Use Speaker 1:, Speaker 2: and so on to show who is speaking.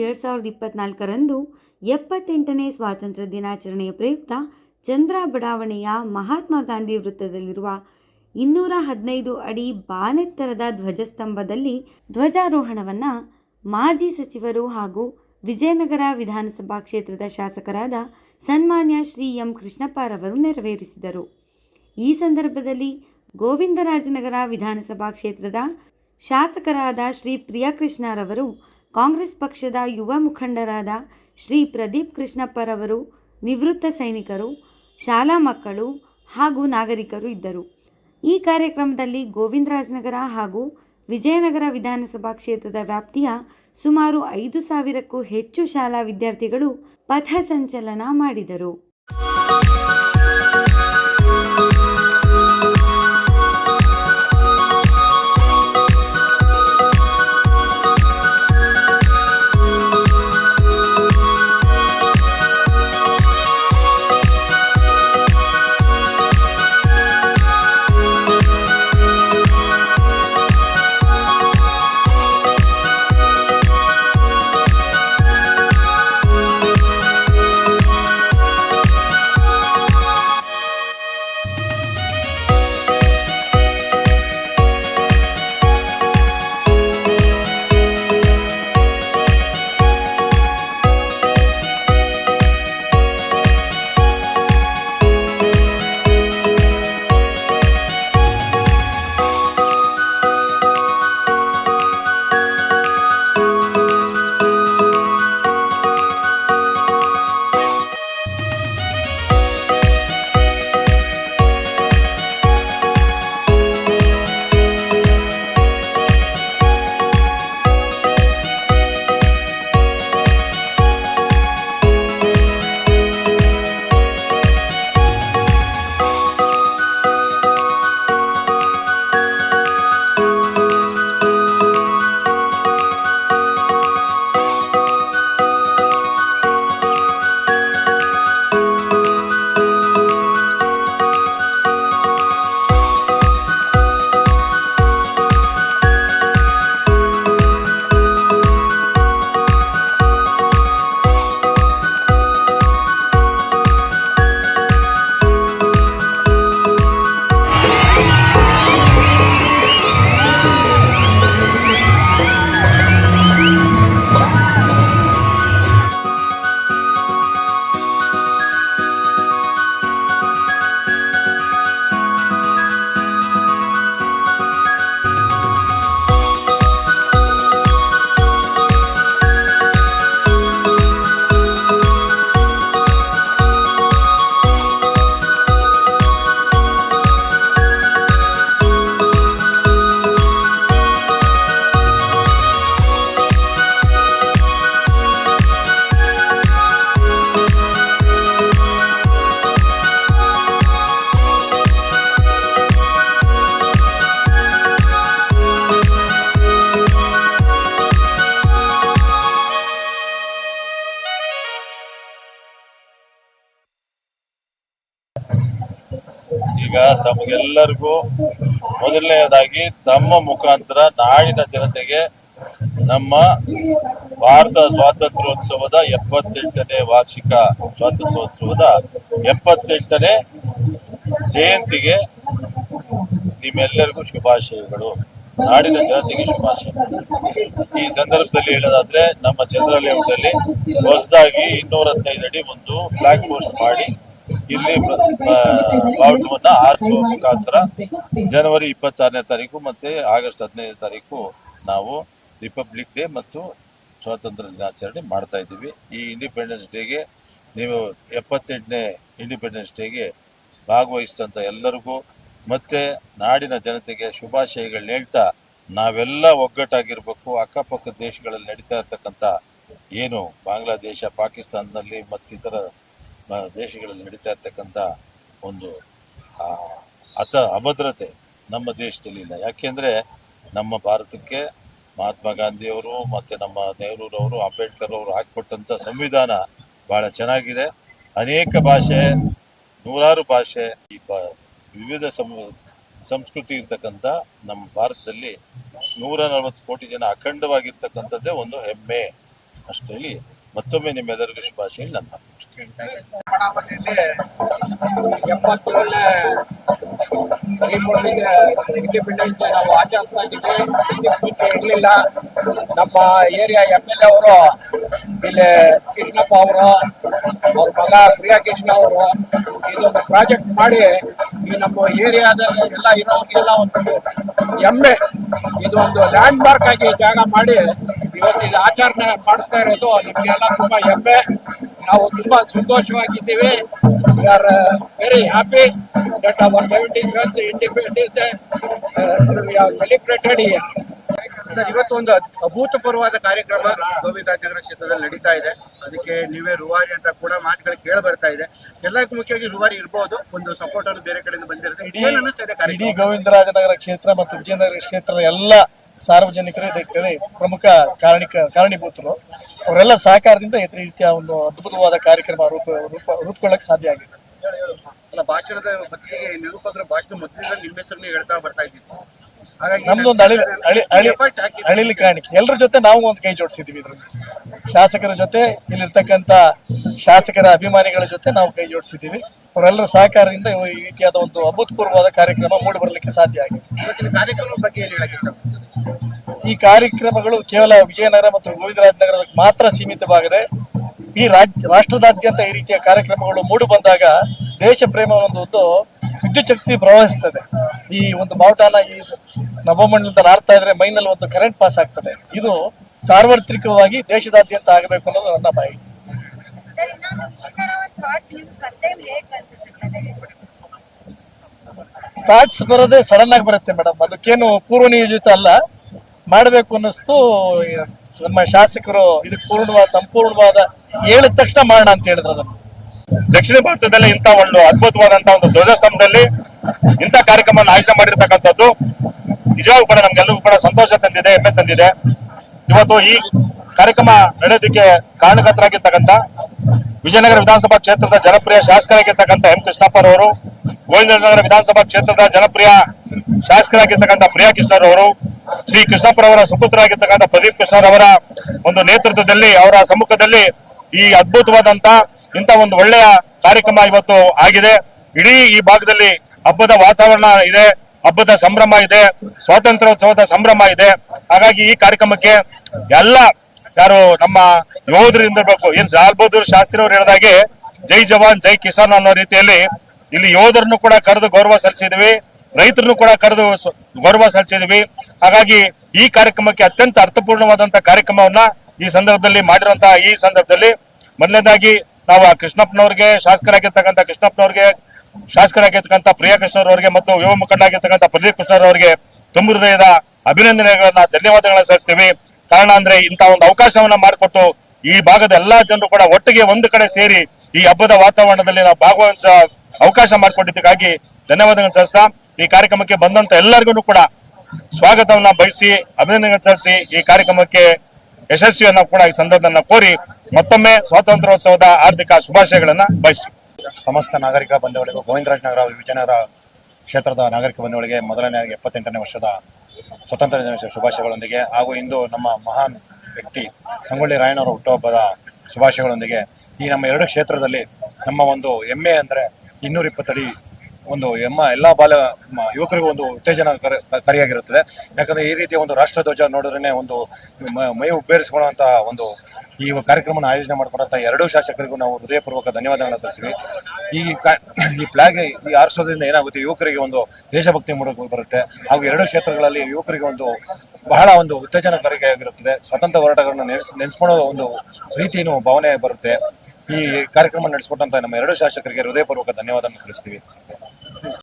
Speaker 1: ಎರಡು ಸಾವಿರದ ಇಪ್ಪತ್ನಾಲ್ಕರಂದು ಎಪ್ಪತ್ತೆಂಟನೇ ಸ್ವಾತಂತ್ರ್ಯ ದಿನಾಚರಣೆಯ ಪ್ರಯುಕ್ತ ಚಂದ್ರ ಬಡಾವಣೆಯ ಮಹಾತ್ಮ ಗಾಂಧಿ ವೃತ್ತದಲ್ಲಿರುವ ಇನ್ನೂರ ಹದಿನೈದು ಅಡಿ ಬಾನೆತ್ತರದ ಧ್ವಜಸ್ತಂಭದಲ್ಲಿ ಧ್ವಜಾರೋಹಣವನ್ನು ಮಾಜಿ ಸಚಿವರು ಹಾಗೂ ವಿಜಯನಗರ ವಿಧಾನಸಭಾ ಕ್ಷೇತ್ರದ ಶಾಸಕರಾದ ಸನ್ಮಾನ್ಯ ಶ್ರೀ ಎಂ ಕೃಷ್ಣಪ್ಪರವರು ನೆರವೇರಿಸಿದರು. ಈ ಸಂದರ್ಭದಲ್ಲಿ ಗೋವಿಂದರಾಜನಗರ ವಿಧಾನಸಭಾ ಕ್ಷೇತ್ರದ ಶಾಸಕರಾದ ಶ್ರೀ ಪ್ರಿಯಕೃಷ್ಣರವರು ಕಾಂಗ್ರೆಸ್ ಪಕ್ಷದ ಯುವ ಮುಖಂಡರಾದ ಶ್ರೀ ಪ್ರದೀಪ್ ಕೃಷ್ಣಪ್ಪರವರು, ನಿವೃತ್ತ ಸೈನಿಕರು, ಶಾಲಾ ಮಕ್ಕಳು ಹಾಗೂ ನಾಗರಿಕರು ಇದ್ದರು. ಈ ಕಾರ್ಯಕ್ರಮದಲ್ಲಿ ಗೋವಿಂದರಾಜನಗರ ಹಾಗೂ ವಿಜಯನಗರ ವಿಧಾನಸಭಾ ಕ್ಷೇತ್ರದ ವ್ಯಾಪ್ತಿಯ ಸುಮಾರು ಐದು ಸಾವಿರಕ್ಕೂ ಹೆಚ್ಚು ಶಾಲಾ ವಿದ್ಯಾರ್ಥಿಗಳು ಪಥಸಂಚಲನ ಮಾಡಿದರು.
Speaker 2: ತಮಗೆಲ್ಲರಿಗೂ ಮೊದಲನೆಯದಾಗಿ ತಮ್ಮ ಮುಖಾಂತರ ನಾಡಿನ ಜನತೆಗೆ ನಮ್ಮ ಭಾರತ ಸ್ವಾತಂತ್ರ್ಯೋತ್ಸವದ ಎಪ್ಪತ್ತೆಂಟನೇ ವಾರ್ಷಿಕ ಸ್ವಾತಂತ್ರ್ಯೋತ್ಸವದ ಎಪ್ಪತ್ತೆಂಟನೇ ಜಯಂತಿಗೆ ನಿಮ್ಮೆಲ್ಲರಿಗೂ ಶುಭಾಶಯಗಳು. ನಾಡಿನ ಜನತೆಗೆ ಶುಭಾಶಯ ಈ ಸಂದರ್ಭದಲ್ಲಿ ಹೇಳೋದಾದ್ರೆ ನಮ್ಮ ಚಂದ್ರಲೇಖದಲ್ಲಿ ಹೊಸದಾಗಿ ಇನ್ನೂರ ಹದಿನೈದು ಅಡಿ ಒಂದು ಫ್ಲಾಗ್ ಪೋಸ್ಟ್ ಮಾಡಿ ಇಲ್ಲಿ ಬಾವುಟವನ್ನ ಆರಿಸುವ ಮುಖಾಂತರ ಜನವರಿ ಇಪ್ಪತ್ತಾರನೇ ತಾರೀಕು ಮತ್ತೆ ಆಗಸ್ಟ್ ಹದಿನೈದನೇ ತಾರೀಕು ನಾವು ರಿಪಬ್ಲಿಕ್ ಡೇ ಮತ್ತು ಸ್ವಾತಂತ್ರ್ಯ ದಿನಾಚರಣೆ ಮಾಡ್ತಾ ಇದ್ದೀವಿ. ಈ ಇಂಡಿಪೆಂಡೆನ್ಸ್ ಡೇಗೆ ನೀವು ಎಪ್ಪತ್ತೆಂಟನೇ ಇಂಡಿಪೆಂಡೆನ್ಸ್ ಡೇಗೆ ಭಾಗವಹಿಸಿದಂಥ ಎಲ್ಲರಿಗೂ ಮತ್ತು ನಾಡಿನ ಜನತೆಗೆ ಶುಭಾಶಯಗಳನ್ನ ಹೇಳ್ತಾ ನಾವೆಲ್ಲ ಒಗ್ಗಟ್ಟಾಗಿರ್ಬೇಕು. ಅಕ್ಕಪಕ್ಕದ ದೇಶಗಳಲ್ಲಿ ನಡೀತಾ ಇರ್ತಕ್ಕಂಥ ಏನು ಬಾಂಗ್ಲಾದೇಶ, ಪಾಕಿಸ್ತಾನದಲ್ಲಿ ಮತ್ತಿತರ ದೇಶಗಳಲ್ಲಿ ನಡೀತಾ ಇರ್ತಕ್ಕಂಥ ಒಂದು ಅತ ಅಭದ್ರತೆ ನಮ್ಮ ದೇಶದಲ್ಲಿ ಇಲ್ಲ. ಯಾಕೆಂದರೆ ನಮ್ಮ ಭಾರತಕ್ಕೆ ಮಹಾತ್ಮ ಗಾಂಧಿಯವರು ಮತ್ತು ನಮ್ಮ ನೆಹರೂರವರು, ಅಂಬೇಡ್ಕರ್ ಅವರು ಹಾಕಿಕೊಟ್ಟಂಥ ಸಂವಿಧಾನ ಭಾಳ ಚೆನ್ನಾಗಿದೆ. ಅನೇಕ ಭಾಷೆ, ನೂರಾರು ಭಾಷೆ, ಈ ಬ, ವಿವಿಧ ಸಂ ಸಂಸ್ಕೃತಿ ಇರ್ತಕ್ಕಂಥ ನಮ್ಮ ಭಾರತದಲ್ಲಿ ನೂರ ನಲವತ್ತು ಕೋಟಿ ಜನ ಅಖಂಡವಾಗಿರ್ತಕ್ಕಂಥದ್ದೇ ಒಂದು ಹೆಮ್ಮೆ. ಅಷ್ಟೇ ಮತ್ತೊಮ್ಮೆ ನಿಮ್ಮೆಲ್ಲರಿಗೂ ಶುಭಾಶಯ ನನ್ನ
Speaker 3: ಇಂಡಿಪೆಂಡೆನ್ಸ್ ನಾವು ಆಚರಿಸ್ತಾ ಇದ್ದೀವಿ ಇರಲಿಲ್ಲ. ನಮ್ಮ ಏರಿಯಾ ಎಂ ಎಲ್ ಎ ಅವರು, ಇಲ್ಲಿ ಕೃಷ್ಣಪ್ಪ ಅವರು, ಅವ್ರ ಮಗ ಪ್ರಿಯಾ ಕೃಷ್ಣ ಅವರು ಇದೊಂದು ಪ್ರಾಜೆಕ್ಟ್ ಮಾಡಿ ಈ ನಮ್ಮ ಏರಿಯಾದಲ್ಲಿ ಎಲ್ಲ ಇರೋರಿಗೆಲ್ಲ ಒಂದು ಹೆಮ್ಮೆ ಇದೊಂದು ಲ್ಯಾಂಡ್ ಮಾರ್ಕ್ ಆಗಿ ಜಾಗ ಮಾಡಿ ಇವತ್ತು ಇಲ್ಲಿ ಆಚರಣೆ ಮಾಡಿಸ್ತಾ ಇರೋದು ನಿಮಗೆಲ್ಲ ತುಂಬಾ ಹೆಮ್ಮೆ. ನಾವು ತುಂಬಾ ಸಂತೋಷವಾಗಿದ್ದೀವಿ. We are very happy that our seventy seventh independence we are here
Speaker 4: sir ಇವತ್ತು ಒಂದು ಅಭೂತಪೂರ್ವವಾದ ಕಾರ್ಯಕ್ರಮ ಗೋವಿಂದರಾಜನಗರ ಕ್ಷೇತ್ರದಲ್ಲಿ ನಡೀತಾ ಇದೆ. ಅದಕ್ಕೆ ನೀವೇ ರೂವಾರಿ ಅಂತ ಕೂಡ ಮಾತುಗಳು ಕೇಳಿ ಬರ್ತಾ ಇದೆ. ಎಲ್ಲಕ್ಕೂ ಮುಖ್ಯವಾಗಿ ರೂವಾರಿ ಇರ್ಬೋದು. ಒಂದು ಸಪೋರ್ಟ್ ಅನ್ನು ಬೇರೆ ಕಡೆಯಿಂದ ಬಂದಿರುತ್ತೆ.
Speaker 5: ಇಡೀ ಗೋವಿಂದರಾಜನಗರ ಕ್ಷೇತ್ರ ಮತ್ತು ವಿಜಯನಗರ ಕ್ಷೇತ್ರದ ಎಲ್ಲ ಸಾರ್ವಜನಿಕರು ಇದಕ್ಕೆ ಪ್ರಮುಖ ಕಾರಣಿಕ ಕಾರಣೀಭೂತರು. ಅವರೆಲ್ಲ ಸಹಕಾರದಿಂದ ಈ ರೀತಿಯ ಒಂದು ಅದ್ಭುತವಾದ ಕಾರ್ಯಕ್ರಮ ರೂಪ ರೂಪ ರೂಪುಗೊಳ್ಳಕ್ಕೆ ಸಾಧ್ಯ ಆಗಿದೆ.
Speaker 4: ಅಲ್ಲ ಭಾಷಣದ ಮತ್ತಿಗೆ ನಿರೂಪಕರ ಭಾಷಣ ಮೊದಲಿಂದ ನಿಮ್ಮ ಹೆಸರನ್ನ ಹೇಳ್ತಾ ಬರ್ತಾ ಇದ್ದಿತ್ತು ಹಾಗಾಗಿ
Speaker 5: ನಮ್ದೊಂದು ಅಳಿ ಅಳಿ ಅಳಿ ಅಳಿಲಿ ಕಾಣಿಕೆ. ಎಲ್ಲರ ಜೊತೆ ನಾವು ಒಂದು ಕೈ ಜೋಡಿಸಿದ್ವಿ ಇದ್ರಲ್ಲಿ. ಶಾಸಕರ ಜೊತೆ ಇಲ್ಲಿರ್ತಕ್ಕಂಥ ಶಾಸಕರ ಅಭಿಮಾನಿಗಳ ಜೊತೆ ನಾವು ಕೈ ಜೋಡಿಸಿದ್ದೀವಿ. ಅವರೆಲ್ಲರ ಸಹಕಾರದಿಂದ ಈ ರೀತಿಯಾದ ಒಂದು ಅಭೂತಪೂರ್ವವಾದ ಕಾರ್ಯಕ್ರಮ ಮೂಡಿ ಬರಲಿಕ್ಕೆ ಸಾಧ್ಯ ಆಗಿದೆ.
Speaker 4: ಕಾರ್ಯಕ್ರಮದ ಬಗ್ಗೆ
Speaker 5: ಈ ಕಾರ್ಯಕ್ರಮಗಳು ಕೇವಲ ವಿಜಯನಗರ ಮತ್ತು ಗೋವಿಂದರಾಜನಗರಕ್ಕೆ ಮಾತ್ರ ಸೀಮಿತವಾಗದೆ ಈ ರಾಜ್ಯ ರಾಷ್ಟ್ರದಾದ್ಯಂತ ಈ ರೀತಿಯ ಕಾರ್ಯಕ್ರಮಗಳು ಮೂಡಿ ಬಂದಾಗ ದೇಶ ಪ್ರೇಮ ಒಂದು ವಿದ್ಯುತ್ ಶಕ್ತಿ ಪ್ರವಹಿಸ್ತದೆ. ಈ ಒಂದು ಬಾವುಟಾನ ಈ ನವಮಂಡಲದಲ್ಲಿ ಆಡ್ತಾ ಇದ್ರೆ ಮೈನಲ್ಲಿ ಒಂದು ಕರೆಂಟ್ ಪಾಸ್ ಆಗ್ತದೆ. ಇದು ಸಾರ್ವತ್ರಿಕವಾಗಿ ದೇಶದಾದ್ಯಂತ ಆಗಬೇಕು ಅನ್ನೋದು ನನ್ನ ಬಾಯಿ
Speaker 6: ಸರ್ ಇನ್ನೊಂದು ಈ ತರ ಒಂದು ಥಾಟ್ ನೀವು ಫಸ್ಟ್ ಟೈಮ್ ಹೇಗ್ ಬಂತು ಸರ್ ತಲೆಗೆ?
Speaker 5: ಥಾಟ್ಸ್ ಬರೋದೇ ಸಡನ್ ಆಗಿ ಬರುತ್ತೆ ಮೇಡಮ್ ಅದಕ್ಕೇನು ಪೂರ್ವ ನಿಯೋಜಿತ ಅಲ್ಲ. ಮಾಡಬೇಕು ಅನ್ನಿಸ್ತು ನಮ್ಮ ಶಾಸಕರು ಇದಕ್ಕೆ ಪೂರ್ಣವಾದ, ಸಂಪೂರ್ಣವಾದ ಹೇಳಿದ ತಕ್ಷಣ ಮಾಡೋಣ ಅಂತ ಹೇಳಿದ್ರು ಅದನ್ನು.
Speaker 7: ದಕ್ಷಿಣ ಭಾರತದಲ್ಲಿ ಇಂಥ ಒಂದು ಅದ್ಭುತವಾದಂತ ಒಂದು ಧ್ವಜಸ್ತಂಭದಲ್ಲಿ ಇಂಥ ಕಾರ್ಯಕ್ರಮವನ್ನು ಆಯೋಜನೆ ಮಾಡಿರ್ತಕ್ಕಂಥದ್ದು ನಿಜವಾಗೂ ಕೂಡ ನಮ್ಗೆಲ್ಲರಿಗೂ ಕೂಡ ಸಂತೋಷ ತಂದಿದೆ, ಹೆಮ್ಮೆ ತಂದಿದೆ. ಇವತ್ತು ಈ ಕಾರ್ಯಕ್ರಮ ನಡೆಯೋದಕ್ಕೆ ಕಾರಣಕರ್ತರಾಗಿರ್ತಕ್ಕಂಥ ವಿಜಯನಗರ ವಿಧಾನಸಭಾ ಕ್ಷೇತ್ರದ ಜನಪ್ರಿಯ ಶಾಸಕರಾಗಿರ್ತಕ್ಕಂಥ ಎಂ ಕೃಷ್ಣಪ್ಪರವರು ಗೋವಿಂದನಗರ ವಿಧಾನಸಭಾ ಕ್ಷೇತ್ರದ ಜನಪ್ರಿಯ ಶಾಸಕರಾಗಿರ್ತಕ್ಕಂಥ ಪ್ರಿಯಾ ಕೃಷ್ಣರವರು ಶ್ರೀ ಕೃಷ್ಣಪ್ಪರವರ ಸುಪುತ್ರರಾಗಿರ್ತಕ್ಕಂಥ ಪ್ರದೀಪ್ ಕೃಷ್ಣರವರ ಒಂದು ನೇತೃತ್ವದಲ್ಲಿ, ಅವರ ಸಮ್ಮುಖದಲ್ಲಿ ಈ ಅದ್ಭುತವಾದಂತ ಇಂಥ ಒಂದು ಒಳ್ಳೆಯ ಕಾರ್ಯಕ್ರಮ ಇವತ್ತು ಆಗಿದೆ. ಇಡೀ ಈ ಭಾಗದಲ್ಲಿ ಹಬ್ಬದ ವಾತಾವರಣ ಇದೆ, ಹಬ್ಬದ ಸಂಭ್ರಮ ಇದೆ, ಸ್ವಾತಂತ್ರ್ಯೋತ್ಸವದ ಸಂಭ್ರಮ ಇದೆ. ಹಾಗಾಗಿ ಈ ಕಾರ್ಯಕ್ರಮಕ್ಕೆ ಎಲ್ಲ ಯಾರು ನಮ್ಮ ಯೋಧರಿಂದ ಏನ್ ಲಾಲ್ ಬಹದ್ದೂರ್ ಶಾಸ್ತ್ರಿ ಅವರು ಹೇಳಿದಾಗೆ, ಜೈ ಜವಾನ್, ಜೈ ಕಿಸಾನ್ ಅನ್ನೋ ರೀತಿಯಲ್ಲಿ ಇಲ್ಲಿ ಯೋಧರನ್ನು ಕೂಡ ಕರೆದು ಗೌರವ ಸಲ್ಲಿಸಿದ್ವಿ ರೈತರನ್ನು ಕೂಡ ಕರೆದು ಗೌರವ ಸಲ್ಲಿಸಿದ್ವಿ ಹಾಗಾಗಿ ಈ ಕಾರ್ಯಕ್ರಮಕ್ಕೆ ಅತ್ಯಂತ ಅರ್ಥಪೂರ್ಣವಾದಂತ ಕಾರ್ಯಕ್ರಮವನ್ನ ಈ ಸಂದರ್ಭದಲ್ಲಿ ಮಾಡಿರುವಂತಹ ಈ ಸಂದರ್ಭದಲ್ಲಿ ಮೊದಲನೇದಾಗಿ ನಾವು ಆ ಕೃಷ್ಣಪ್ಪನವ್ರಿಗೆ ಶಾಸಕರಾಗಿರ್ತಕ್ಕಂಥ ಕೃಷ್ಣಪ್ಪನವ್ರಿಗೆ, ಶಾಸಕರಾಗಿರ್ತಕ್ಕಂಥ ಪ್ರಿಯಾ ಕೃಷ್ಣರವರಿಗೆ ಮತ್ತು ಯುವ ಮುಖಂಡರಾಗಿರ್ತಕ್ಕಂಥ ಪ್ರದೀಪ್ ಕೃಷ್ಣರವರಿಗೆ ತುಂಬ ಹೃದಯದ ಅಭಿನಂದನೆಗಳನ್ನ, ಧನ್ಯವಾದಗಳನ್ನ ಸಲ್ಲಿಸ್ತೀವಿ. ಕಾರಣ ಅಂದ್ರೆ ಇಂಥ ಒಂದು ಅವಕಾಶವನ್ನ ಮಾಡಿಕೊಟ್ಟು ಈ ಭಾಗದ ಎಲ್ಲಾ ಜನರು ಕೂಡ ಒಟ್ಟಿಗೆ ಒಂದು ಕಡೆ ಸೇರಿ ಈ ಹಬ್ಬದ ವಾತಾವರಣದಲ್ಲಿ ನಾವು ಭಾಗವಹಿಸ ಅವಕಾಶ ಮಾಡಿಕೊಟ್ಟಿದ್ದಕ್ಕಾಗಿ ಧನ್ಯವಾದಗಳನ್ನು ಸಲ್ಲಿಸ್ತಾ ಈ ಕಾರ್ಯಕ್ರಮಕ್ಕೆ ಬಂದಂತ ಎಲ್ಲರಿಗೂ ಕೂಡ ಸ್ವಾಗತವನ್ನ ಬಯಸಿ ಅಭಿನಂದನೆ ಸಲ್ಲಿಸಿ ಈ ಕಾರ್ಯಕ್ರಮಕ್ಕೆ ಯಶಸ್ವಿಯನ್ನ ಕೂಡ ಈ ಸಂದರ್ಭದನ್ನ ಕೋರಿ ಮತ್ತೊಮ್ಮೆ ಸ್ವಾತಂತ್ರ್ಯೋತ್ಸವದ ಹಾರ್ದಿಕ ಶುಭಾಶಯಗಳನ್ನ ಬಯಸಿ
Speaker 8: ಸಮಸ್ತ ನಾಗರಿಕ ಬಂಧುಗಳಿಗೂ ಗೋವಿಂದರಾಜನಗರ ವಿಜಯನಗರ ಕ್ಷೇತ್ರದ ನಾಗರಿಕ ಬಂಧುಗಳಿಗೆ ಮೊದಲನೇ ಎಪ್ಪತ್ತೆಂಟನೇ ವರ್ಷದ ಸ್ವತಂತ್ರ ದಿನ ಶುಭಾಶಯಗಳೊಂದಿಗೆ ಹಾಗೂ ಇಂದು ನಮ್ಮ ಮಹಾನ್ ವ್ಯಕ್ತಿ ಸಂಗೊಳ್ಳಿ ರಾಯಣ್ಣವರ ಹುಟ್ಟುಹಬ್ಬದ ಶುಭಾಶಯಗಳೊಂದಿಗೆ ಈ ನಮ್ಮ ಎರಡು ಕ್ಷೇತ್ರದಲ್ಲಿ ನಮ್ಮ ಒಂದು ಹೆಮ್ಮೆ ಅಂದರೆ ಇನ್ನೂರ ಇಪ್ಪತ್ತಡಿ ಒಂದು ಎಮ್ಮ ಎಲ್ಲ ಬಾಲ ಯುವಕರಿಗೂ ಒಂದು ಉತ್ತೇಜನ ಕರೆ, ಕರಿಯಾಗಿರುತ್ತದೆ. ಯಾಕಂದ್ರೆ ಈ ರೀತಿಯ ಒಂದು ರಾಷ್ಟ್ರಧ್ವಜ ನೋಡಿದ್ರೆ ಒಂದು ಮ- ಮೈ ಉಬ್ಬೇರಿಸಿಕೊಳ್ಳುವಂತ ಒಂದು ಈ ಕಾರ್ಯಕ್ರಮನ ಆಯೋಜನೆ ಮಾಡಿಕೊಂಡಂತ ಎರಡೂ ಶಾಸಕರಿಗೂ ನಾವು ಹೃದಯಪೂರ್ವಕ ಧನ್ಯವಾದಗಳನ್ನು ತಿಳಿಸ್ತೀವಿ. ಈ ಈ ಫ್ಲಾಗ್ ಈ ಆರಿಸೋದ್ರಿಂದ ಏನಾಗುತ್ತೆ? ಯುವಕರಿಗೆ ಒಂದು ದೇಶಭಕ್ತಿ ಮೂಡಕ್ಕೆ ಬರುತ್ತೆ. ಹಾಗೂ ಎರಡು ಕ್ಷೇತ್ರಗಳಲ್ಲಿ ಯುವಕರಿಗೆ ಒಂದು ಬಹಳ ಒಂದು ಉತ್ತೇಜನಕಾರಿಯಾಗಿರುತ್ತದೆ ಸ್ವತಂತ್ರ ಹೋರಾಟಗಳನ್ನು ನೆನೆಸ್, ನೆನೆಸ್ಕೊಳ್ಳೋ ಒಂದು ರೀತಿಯೂ ಭಾವನೆ ಬರುತ್ತೆ. ಈ ಕಾರ್ಯಕ್ರಮ ನಡೆಸಿಕೊಟ್ಟಂತ ನಮ್ಮ ಎರಡು ಶಾಸಕರಿಗೆ ಹೃದಯಪೂರ್ವಕ ಧನ್ಯವಾದ ತಿಳಿಸ್ತೀವಿ.